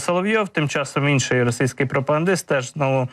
Соловйов, тим часом інший російський пропагандист, теж знову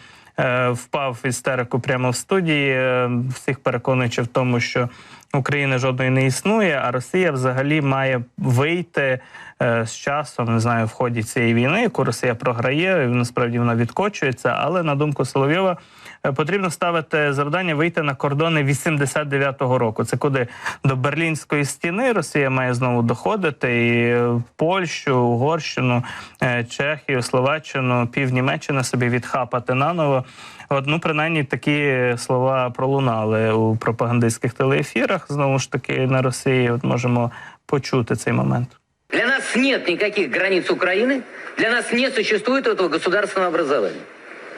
впав в істерику прямо в студії, е, всіх переконуючи в тому, що України жодної не існує, а Росія взагалі має вийти е, з часом, не знаю, в ході цієї війни, яку Росія програє, насправді вона відкочується. Але на думку Соловйова, е, потрібно ставити завдання вийти на кордони 89-го року. Це куди до Берлінської стіни Росія має знову доходити, і Польщу, Угорщину, е, Чехію, Словаччину, пів Німеччини собі відхапати наново. От, ну, принаймні, такі слова пролунали у пропагандистських телеефірах. Знову ж таки, на Росії. От можемо почути цей момент. Для нас нет никаких границ Украины, для нас не существует этого государственного образования.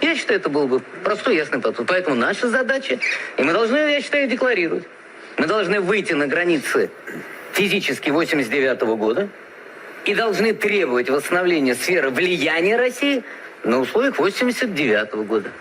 Я считаю, это был бы простой ясный подход. Поэтому наша задача, и мы должны, я считаю, декларировать, мы должны выйти на границы физически 89 года и должны требовать восстановления сферы влияния России на условиях 89 года.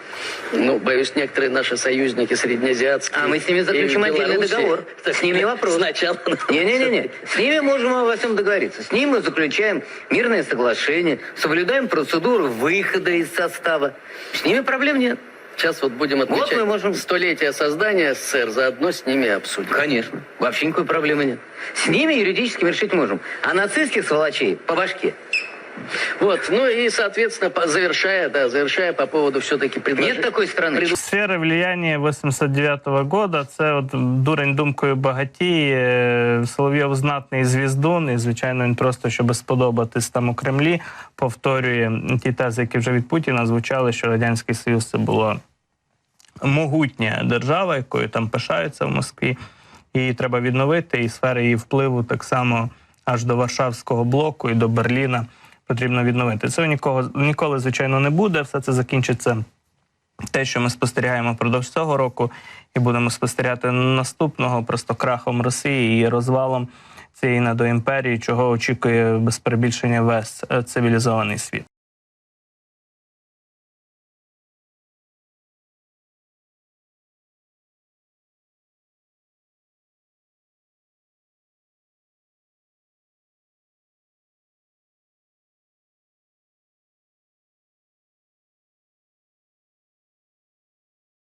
Ну, боюсь, некоторые наши союзники среднеазиатские... А мы с ними заключим отдельный Беларуси- договор. С ними вопрос. Сначала... Не-не-не, с ними можем обо всем договориться. С ними мы заключаем мирное соглашение, соблюдаем процедуру выхода из состава. С ними проблем нет. Сейчас вот будем отмечать мы можем- столетие создания СССР, заодно с ними обсудим. Конечно. Вообще никакой проблемы нет. С ними юридически мы решить можем. А нацистских сволочей по башке. Вот, ну и, соответственно, по- завершая, да, завершая по поводу все-таки предложения... Нет такой страны. Сфери влияння 89-го года це от дурень думкою багатіє. Соловйов знатний звіздун, і звичайно, він просто щоб сподобатись там у Кремлі, повторює ті тези, які вже від Путіна звучали, що радянський союз це було могутня держава, якою там пишаються в Москві. Її треба відновити, і сфери її впливу так само аж до Варшавського блоку і до Берліна потрібно відновити. Цього нікого ніколи, звичайно, не буде. Все це закінчиться те, що ми спостерігаємо впродовж цього року, і будемо спостерігати наступного просто крахом Росії і розвалом цієї недоімперії, чого очікує без перебільшення весь е, цивілізований світ.